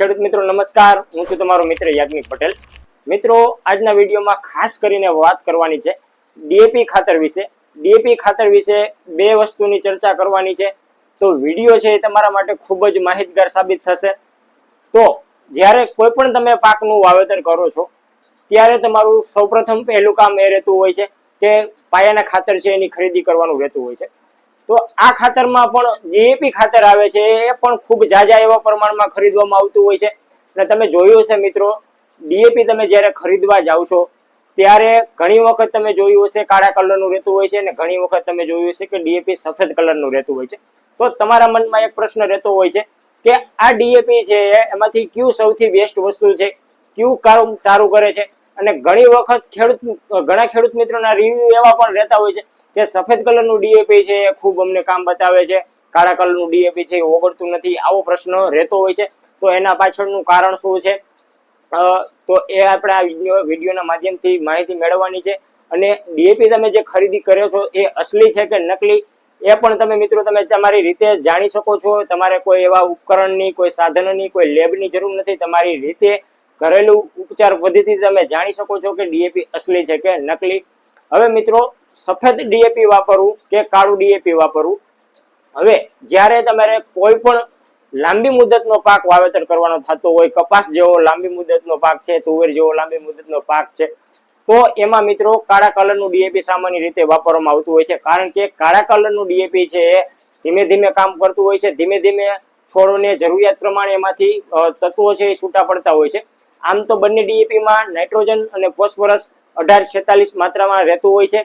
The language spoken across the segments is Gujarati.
ખેડૂત મિત્રો, નમસ્કાર. હું છું તમારો મિત્ર યાજ્ઞિક પટેલ. મિત્રો, આજના વિડીયોમાં ખાસ કરીને વાત કરવાની છે ડીએપી ખાતર વિશે. ડીએપી ખાતર વિશે બે વસ્તુની ચર્ચા કરવાની છે. તો વીડિયો છે એ તમારા માટે ખૂબ જ માહિતગાર સાબિત થશે. તો જ્યારે કોઈ પણ તમે પાકનું વાવેતર કરો છો, ત્યારે તમારું સૌપ્રથમ પહેલું કામ એ રહેતું હોય છે કે પાયાના ખાતર છે એની ખરીદી કરવાનું રહેતું હોય છે. તો આ ખાતરમાં પણ ડીએપી ખાતર આવે છે, એ પણ ખૂબ જાજા એવા પ્રમાણમાં ખરીદવામાં આવતું હોય છે. અને તમે જોયું હશે મિત્રો ડીએપી તમે જ્યારે ખરીદવા જાઓ છો, ત્યારે ઘણી વખત તમે જોયું હશે કાળા કલરનું રહેતું હોય છે અને ઘણી વખત તમે જોયું હશે કે ડીએપી સફેદ કલરનું રહેતું હોય છે. તો તમારા મનમાં એક પ્રશ્ન રહેતો હોય છે કે આ ડીએપી છે, એમાંથી કયું સૌથી બેસ્ટ વસ્તુ છે? કયું કામ સારું કરે છે? અને ઘણી વખત ખેડૂત, ઘણા ખેડૂત મિત્રોના રિવ્યુ એવા પણ રહેતા હોય છે કે સફેદ કલરનું ડીએપી છે એ ખૂબ અમને કામ બતાવે છે. કાળા કલરનું ડીએપી છે, એ ઓગળતું નથી. આવો પ્રશ્ન રહેતો હોય છે. તો એના પાછળનું કારણ શું છે? તો એ આપણે આ વીડિયો, વિડીયોના માધ્યમથી માહિતી મેળવવાની છે. અને ડીએપી તમે જે ખરીદી કર્યો છો એ અસલી છે કે નકલી? એ પણ તમે મિત્રો, તમે તમારી રીતે જાણી શકો છો. તમારે કોઈ એવા ઉપકરણની, કોઈ સાધનોની, કોઈ લેબની જરૂર નથી. તમારી રીતે ઘરેલું ઉપચાર પદ્ધતિ તમે જાણી શકો છો કે ડીએપી અસલી છે કે નકલી. હવે મિત્રો, સફેદ ડીએપી વાપરવું કે કાળું ડીએપી વાપરવું? હવે જ્યારે તમારે કોઈ પણ લાંબી મુદતનો પાક વાવેતર કરવાનો થતો હોય, કપાસ જેવો લાંબી મુદતનો પાક છે, તુવેર જેવો લાંબી મુદતનો પાક છે, તો એમાં મિત્રો કાળા કલરનું ડીએપી સામાન્ય રીતે વાપરવામાં આવતું હોય છે. કારણ કે કાળા કલરનું ડીએપી છે એ ધીમે ધીમે કામ કરતું હોય છે, ધીમે ધીમે છોડોને જરૂરિયાત પ્રમાણે એમાંથી તત્વો છે એ છૂટા પડતા હોય છે. આમ તો બંને ડીએપીમાં નાઇટ્રોજન અને ફોસ્ફરસ અઢાર છેતાલીસ માત્રામાં રહેતું હોય છે.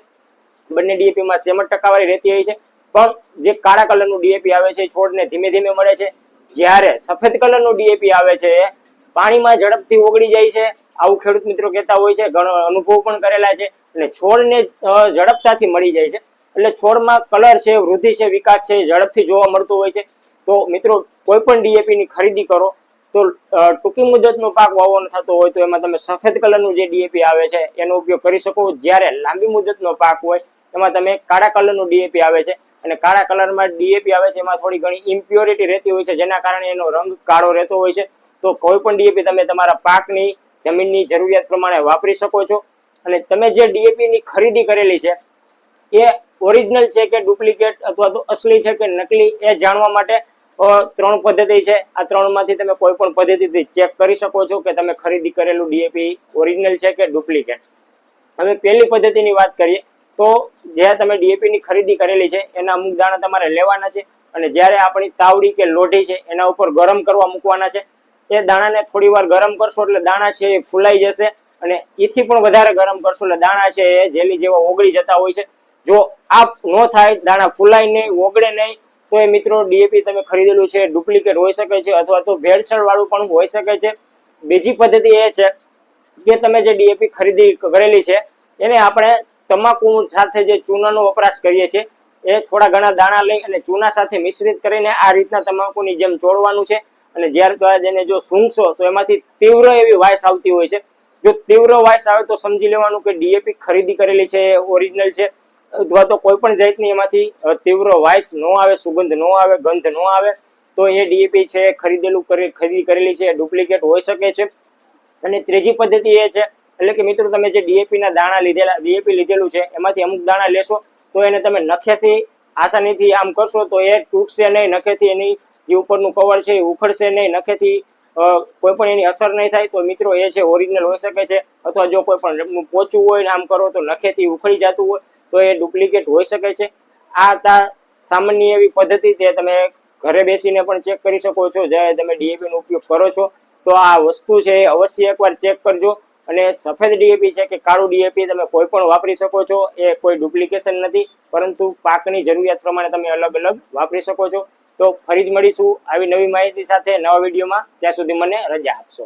બંને ડીએપીમાં સેમટ ટકાવારી રહેતી હોય છે. પણ જે કાળા કલરનું ડીએપી આવે છે છોડને ધીમે ધીમે મળે છે. જ્યારે સફેદ કલરનું ડીએપી આવે છે, પાણીમાં ઝડપથી ઓગળી જાય છે. આવું ખેડૂત મિત્રો કહેતા હોય છે, ઘણો અનુભવ પણ કરેલા છે. અને છોડને ઝડપતાથી મળી જાય છે. એટલે છોડમાં કલર છે, વૃદ્ધિ છે, વિકાસ છે ઝડપથી જોવા મળતો હોય છે. તો મિત્રો, કોઈ પણ ડીએપી ની ખરીદી કરો. તો ટૂંકી મુદતનો પાક વાવવાનો થતો હોય તો એમાં તમે સફેદ કલરનું જે ડીએપી આવે છે, એનો ઉપયોગ કરી શકો. જ્યારે લાંબી મુદતનો પાક હોય, એમાં તમે કાળા કલરનું ડીએપી આવે છે. અને કાળા કલરમાં ડીએપી આવે છે, એમાં થોડી ઘણી ઇમ્પ્યોરિટી રહેતી હોય છે, જેના કારણે એનો રંગ કાળો રહેતો હોય છે. તો કોઈ પણ ડીએપી તમે તમારા પાકની જમીનની જરૂરિયાત પ્રમાણે વાપરી શકો છો. અને તમે જે ડીએપીની ખરીદી કરેલી છે, એ ઓરિજિનલ છે કે ડુપ્લિકેટ અથવા તો અસલી છે કે નકલી, એ જાણવા માટે ત્રણ પદ્ધતિ છે. આ ત્રણમાંથી તમે કોઈ પણ પદ્ધતિથી ચેક કરી શકો છો કે તમે ખરીદી કરેલું ડીએપી ઓરિજિનલ છે કે ડુપ્લિકેટ હવે પહેલી પદ્ધતિની વાત કરીએ તો જે તમે ડીએપીની ખરીદી કરેલી છે, એના અમુક દાણા તમારે લેવાના છે અને જ્યારે આપણી તાવડી કે લોઢી છે, એના ઉપર ગરમ કરવા મૂકવાના છે, એ દાણાને થોડી વાર ગરમ કરશો એટલે દાણા છે એ ફૂલાઈ જશે અને એથી પણ વધારે ગરમ કરશો એટલે દાણા છે એ જેલી જેવા ઓગળી જતા હોય છે. જો આ ન થાય, દાણા ફૂલાય નહીં, ઓગળે નહીં તો એ મિત્રો ડીએપી તમે ખરીદેલું છે ડુપ્લિકેટ હોઈ શકે છે અથવા તો ભેળસેળ વાળું પણ હોઈ શકે છે. બીજી પદ્ધતિ એ છે કે તમે જે ડીએપી ખરીદી કરેલી છે, એને આપણે તમાકુ સાથે જે ચૂનાનો વપરાશ કરીએ છીએ, એ થોડા ઘણા દાણા લઈ અને ચૂના સાથે મિશ્રિત કરીને આ રીતના તમાકુની જેમ ચોળવાનું છે. અને જ્યારે એને જો સૂંઘશો, તો એમાંથી તીવ્ર એવી વાઇસ આવતી હોય છે. જો તીવ્ર વાઇસ આવે તો સમજી લેવાનું કે ડીએપી ખરીદી કરેલી છે ઓરિજિનલ છે. અથવા તો કોઈ પણ જાતની એમાંથી તીવ્ર વાઇસ ન આવે, સુગંધ ન આવે, ગંધ ન આવે, તો એ ડીએપી છે ખરીદેલું કરી, ખરીદી કરેલી છે ડુપ્લિકેટ હોઈ શકે છે. અને ત્રીજી પદ્ધતિ એ છે, એટલે કે મિત્રો તમે જે ડીએપી ના દાણા લીધેલા, ડીએપી લીધેલું છે, એમાંથી અમુક દાણા લેશો, તો એને તમે નખેથી આસાનીથી આમ કરશો, તો એ તૂટશે નહીં, નખેથી એની જે ઉપરનું કવર છે એ ઉખડશે નહીં, નખેથી કોઈ પણ એની અસર નહીં થાય, તો મિત્રો એ છે ઓરિજિનલ હોઈ શકે છે. અથવા જો કોઈ પણ પોચું હોય ને આમ કરો, તો નખેથી ઉખડી જતું હોય તો એ ડુપ્લિકેટ હોઈ શકે છે. આ તા સામાન્ય એવી પદ્ધતિ તે તમે ઘરે બેસીને પણ ચેક કરી શકો છો. જ્યારે તમે ડીએપીનો ઉપયોગ કરો છો, તો આ વસ્તુ છે એ અવશ્ય એકવાર ચેક કરજો. અને સફેદ ડીએપી છે કે કાળું ડીએપી તમે કોઈ પણ વાપરી શકો છો, એ કોઈ ડુપ્લિકેશન નથી. પરંતુ પાકની જરૂરિયાત પ્રમાણે તમે અલગ અલગ વાપરી શકો છો. તો ફરી જ મળીશું આવી નવી માહિતી સાથે નવા વિડીયોમાં. ત્યાં સુધી મને રજા આપશો.